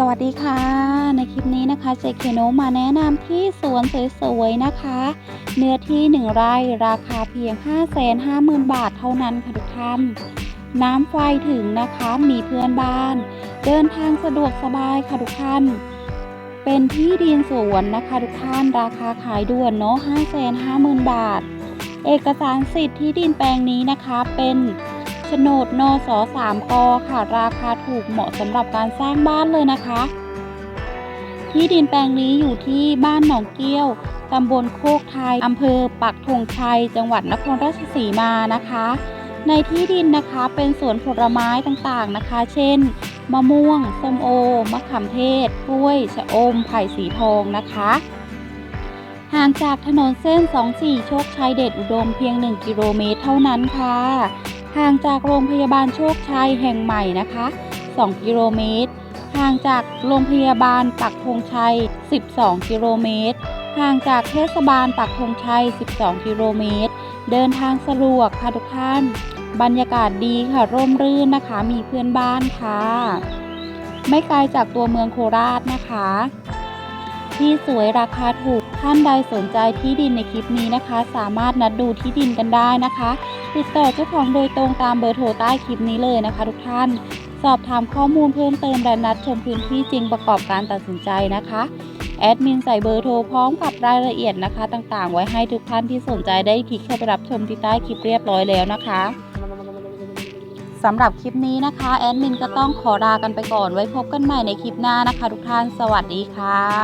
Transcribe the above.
สวัสดีค่ะ ในคลิปนี้นะคะเจเคโนมาแนะนำที่สวนสวยๆนะคะ เนื้อที่ 1 ไร่ราคาเพียง 550,000 บาทเท่านั้นค่ะทุกท่านน้ำไฟถึงนะคะมีเพื่อนบ้าน เดินทางสะดวกสบายค่ะทุกท่าน เป็นที่ดินสวนนะคะทุกท่านราคาขายด่วนเนาะ550,000 บาท เอกสารสิทธิ์ที่ดินแปลงนี้นะคะเป็น โฉนดนส3กค่ะ ราคาถูกเหมาะสำหรับการสร้างบ้านเลยนะคะ ที่ดินแปลงนี้อยู่ที่บ้านหนองเกี้ยวตำบลโคกไทยอำเภอปักธงชัย จังหวัดนครราชสีมานะคะ ในที่ดินนะคะเป็นสวนผลไม้ต่างๆนะคะ เช่น มะม่วงส้มโอ มะขามเทศ กล้วย ชะอม ไผ่สีทองนะคะ ห่างจากถนนเส้น 24 โชคชัยเดชอุดมเพียง 1 กิโลเมตรเท่านั้นค่ะ ห่างจากโรงพยาบาลโชคชัยแห่งใหม่นะคะ 2 กิโลเมตร ห่างจากโรงพยาบาลปักธงชัย 12 กิโลเมตร ห่างจากเทศบาลปักธงชัย 12 กิโลเมตร เดินทางสะดวกค่ะทุกท่าน บรรยากาศดีค่ะร่มรื่นนะคะ มีเพื่อนบ้านค่ะ ไม่ไกลจากตัวเมืองโคราชนะคะ ที่สวยราคาถูก ท่านใดสนใจที่ดินในคลิปนี้นะคะ สามารถนัดดูที่ดินกันได้นะคะ ติดต่อเจ้าของโดยตรงตามเบอร์โทรใต้คลิปนี้เลยนะคะ ทุกท่าน สอบถามข้อมูลเพิ่มเติมและนัดชมพื้นที่จริงประกอบการตัดสินใจนะคะแอดมินใส่เบอร์โทรพร้อมกับรายละเอียดนะคะ ต่างๆ ไว้ให้ทุกท่านที่สนใจได้คลิกเข้าไปรับชมที่ใต้คลิปเรียบร้อยแล้วนะคะสำหรับคลิปนี้นะคะ แอดมินก็ต้องขอลากันไปก่อนไว้พบกันใหม่ในคลิปหน้านะคะ ทุกท่านสวัสดีค่ะ